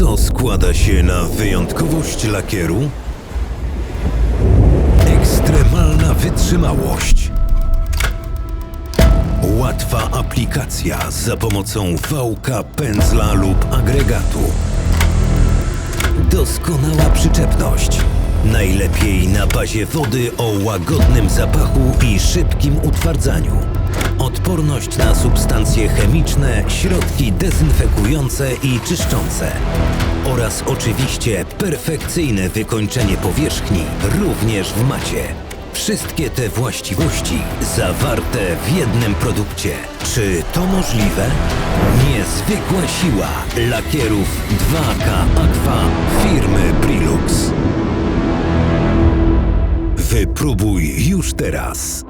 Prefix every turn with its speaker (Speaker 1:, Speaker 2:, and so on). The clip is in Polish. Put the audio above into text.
Speaker 1: Co składa się na wyjątkowość lakieru? Ekstremalna wytrzymałość. Łatwa aplikacja za pomocą wałka, pędzla lub agregatu. Doskonała przyczepność. Najlepiej na bazie wody o łagodnym zapachu i szybkim utwardzaniu. Odporność na substancje chemiczne, środki dezynfekujące i czyszczące. Oraz oczywiście perfekcyjne wykończenie powierzchni również w macie. Wszystkie te właściwości zawarte w jednym produkcie. Czy to możliwe? Niezwykła siła lakierów 2K Aqua firmy Wypróbuj już teraz.